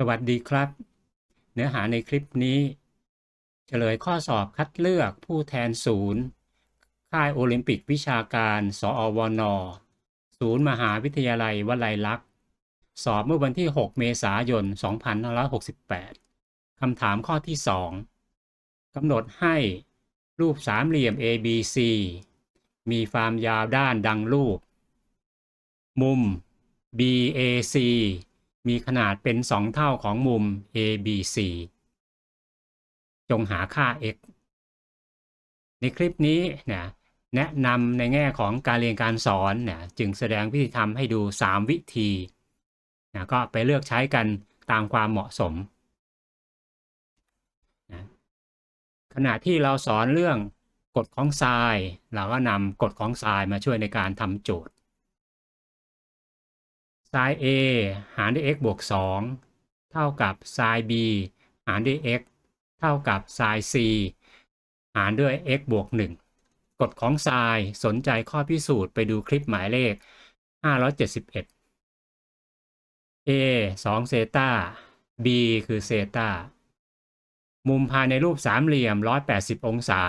สวัสดีครับ เนื้อหาในคลิปนี้เฉลยข้อสอบคัดเลือกผู้แทนศูนย์ ค่ายโอลิมปิกวิชาการ สอวน ศูนย์มหาวิทยาลัยวลัยลักษณ์ สอบเมื่อวันที่ 6 เมษายน 2568 คำถามข้อที่ 2 กำหนดให้รูปสามเหลี่ยม ABC มีความยาวด้านดังรูป มุม BAC มีขนาดเป็น 2 เท่าของมุม ABC จงหาค่า x ในคลิปนี้นะแนะนำในแง่ของการเรียนการสอนนะจึงแสดงวิธีทำให้ดู 3 วิธีนะก็ไปเลือกใช้กันตามความเหมาะสมนะขณะที่เราสอนเรื่องกฎของไซน์เราก็นำกฎของไซน์มาช่วยในการทำโจทย์ sin a หารด้วย x บวก 2 เท่ากับ sin b หารด้วย x เท่ากับ sin c หารด้วย x บวก 1 กฎของ sin สนใจข้อพิสูจน์ไปดูคลิปหมายเลข 571 a 2เซตา b คือเซตามุมภายในรูปสามเหลี่ยม 180 องศา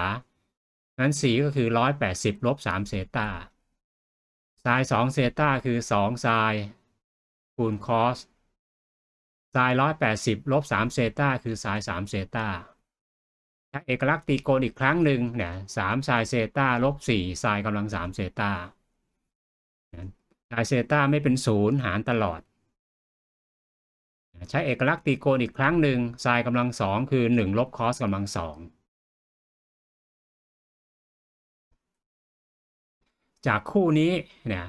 นั้น c ก็คือ 180ลบ3เซตา sin 2เซตาคือ2 sin คูณ cos ไซน์ร้อยแปดสิบลบสามเซตาคือไซน์สามเซตาถ้าเอกลักษณ์ตีโกณอีกครั้งหนึ่งเนี่ยสามไซน์เซตาลบสี่ไซน์กำลังสามเซตาไซน์เซตาไม่เป็นศูนย์หารตลอด ใช้เอกลักษณ์ตีโกณอีกครั้งหนึ่งไซน์กำลังสองคือหนึ่งลบคอสกำลังสองจากคู่นี้เนี่ย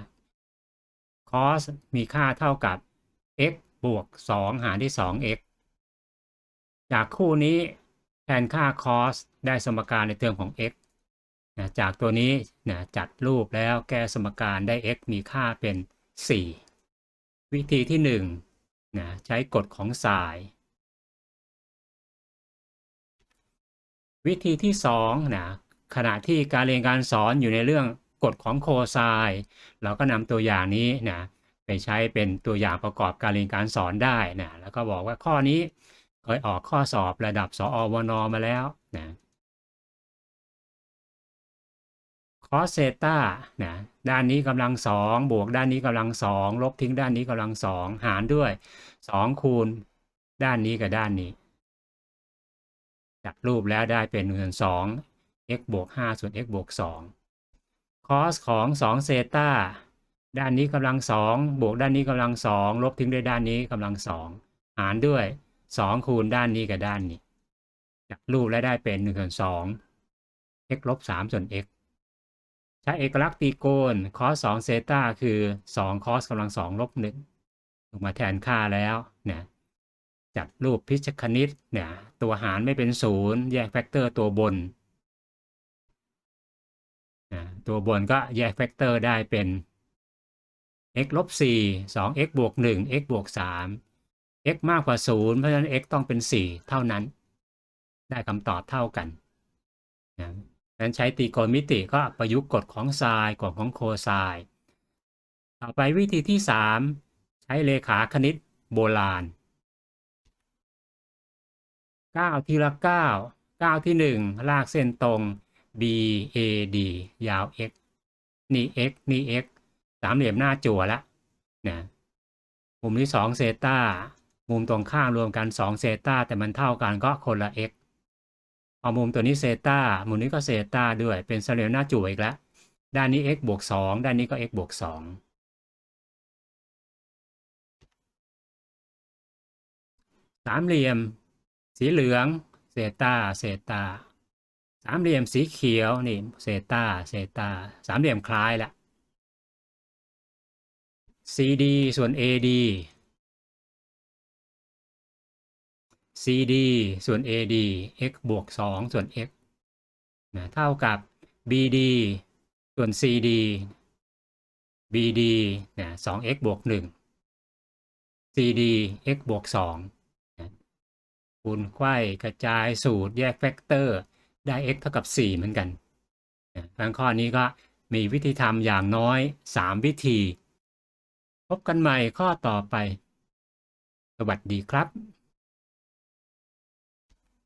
cos มีค่าเท่ากับ x บวก 2 หารที่ 2x จากคู่นี้แทนค่า cos ได้สมการในเทอมของ x นะจากตัวนี้นะจัดรูปแล้วแก้สมการได้ x มีค่าเป็น 4 วิธีที่1นะใช้กฎของสาย วิธีที่2นะขณะที่การเรียนการสอนอยู่ในเรื่อง กฎของโคไซน์เราก็นำตัวอย่างนี้นะไปใช้เป็นตัวอย่างประกอบการเรียนการสอนได้นะแล้วก็บอกว่าข้อนี้เคยออกข้อสอบระดับสอวนมาแล้วนะคอสเซตานะด้านนี้กำลังสองบวกด้านนี้กำลังสองลบทิ้งด้านนี้กำลังสองหารด้วยสองคูณด้านนี้กับด้านนี้จัดรูปแล้วได้เป็นส่วนสอง x บวกห้าส่วน x บวกสอง คอสของ2เซตาด้านนี้กำลังสองบวกด้านนี้กำลังสองลบทิ้งด้วยด้านนี้กำลังสองหารด้วยสองคูณด้านนี้กับด้านนี้จากรูปและได้เป็นหนึ่งส่วนสอง x ลบสามส่วน x ใช้เอกลักษณ์ตีโกณคอสสองเซตาคือสองคอสกำลังสองลบหนึ่งลงมาแทนค่าแล้วเนี่ยจัดรูปพิชคณิตเนี่ยตัวหารไม่เป็นศูนย์แยกแฟกเตอร์ตัวบน ตัวบนก็แยกแฟกเตอร์ได้เป็น x ลบ4 2 x บวก1 x บวก3 x มากกว่า 0 เพราะฉะนั้น x ต้องเป็น 4 เท่านั้น ได้คำตอบเท่ากันนะนั้นใช้ตีโกณมิติก็ประยุกต์กฎของไซน์กฎของโคไซน์ต่อไปวิธีที่ 3 ใช้เลขาคณิตโบราณ 9 ทีละ 9 9 ที่ 1 ลากเส้นตรง BAD ยาว x นี่ x นี่ x สามเหลี่ยมหน้าจั่วละนะมุมที่2เซตามุมตรงข้ามรวมกัน2เซตาแต่มันเท่ากันก็คนละ x พอามุมตัวนี้เซตามุมนี้ก็เซตาด้วยเป็นสามเหลี่ยมหน้าจั่วอีกแล้วด้านนี้ x บวก2ด้านนี้ก็ x บวก2สามเหลี่ยม สีเหลือง เซตาเซตา สามเหลี่ยมสีเขียวนี่เซตาเซตาสามเหลี่ยมคล้ายละ CD ส่วน AD CD ส่วน AD x บวก 2 ส่วน x นะเท่ากับ BD ส่วน CD BD นะ 2x บวก 1 CD x บวก2นะคูณไขว้กระจายสูตรแยกแฟกเตอร์ ได้ x เท่ากับ 4 เหมือนกันบางข้อนี้ก็มีวิธีทำอย่างน้อย 3 วิธี พบกันใหม่ข้อต่อไป สวัสดีครับ